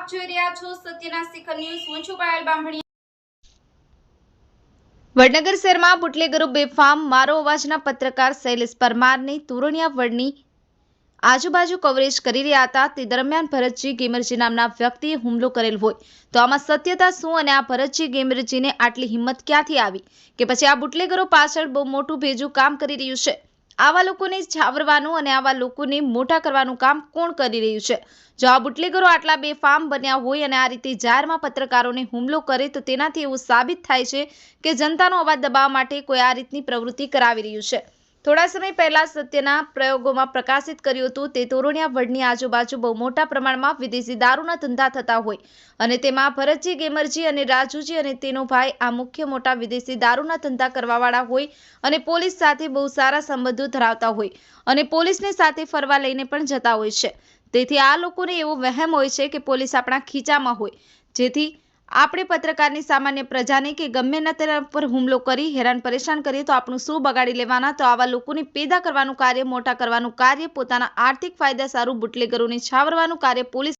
રહ્યા છો સત્યના શિખર ન્યૂઝ. હું છું પાયલ બામણી. વડનગર શહેરમાં બુટલેગરો બેફામ, મારો અવાજના પત્રકાર શૈલેષ પરમારની, તોરણિયા વડની આજુબાજુ કવરેજ કરી રહ્યા હતા. તે દરમિયાન ભરતજી ગેમરજી નામના વ્યક્તિએ હુમલો કરેલ હોય તો આમાં સત્યતા શું અને આ ભરતજી ગેમરજીને આટલી હિંમત ક્યાંથી આવી? કે પછી આ બુટલેગરો પાછળ બહુ મોટું ભેજું કામ કરી રહ્યું છે? આવા લોકોને છાવરવાનું અને આવા લોકોને મોટા કરવાનું કામ કોણ કરી રહ્યું છે? જો આ બુટલેગરો આટલા બેફામ બન્યા હોય અને આ રીતે જાહેરમાં પત્રકારોને હુમલો કરે તો તેનાથી એવું સાબિત થાય છે કે જનતાનો અવાજ દબાવવા માટે કોઈ આ રીતની પ્રવૃત્તિ કરાવી રહ્યું છે. થોડા સમય પહેલા સત્યના પ્રયોગોમાં પ્રકાશિત કર્યું હતું, તે તોરણિયા વડની આજુબાજુ બહુ મોટા પ્રમાણમાં વિદેશી દારૂના ધંધા થતા હોય અને તેમાં ભરતજી ગેમરજી અને રાજુજી અને તેનો ભાઈ આ મુખ્ય મોટા વિદેશી દારૂના ધંધા કરવાવાળા હોય અને પોલીસ સાથે બહુ સારા સંબંધો ધરાવતા હોય અને પોલીસને સાથે ફરવા લઈને પણ જતા હોય છે. તેથી આ લોકોને એવો વહેમ હોય છે કે પોલીસ આપણા ખીચામાં હોય. જેથી આપણે પત્રકારની સામાન્ય પ્રજાને કે ગમે ના તેના પર હુમલો કરી હેરાન પરેશાન કરીએ તો આપણું શું બગાડી લેવાના? તો આવા લોકોને પેદા કરવાનું કાર્ય, મોટા કરવાનું કાર્ય, પોતાના આર્થિક ફાયદા સારું બુટલેગરોને છાવરવાનું કાર્ય, પોલીસ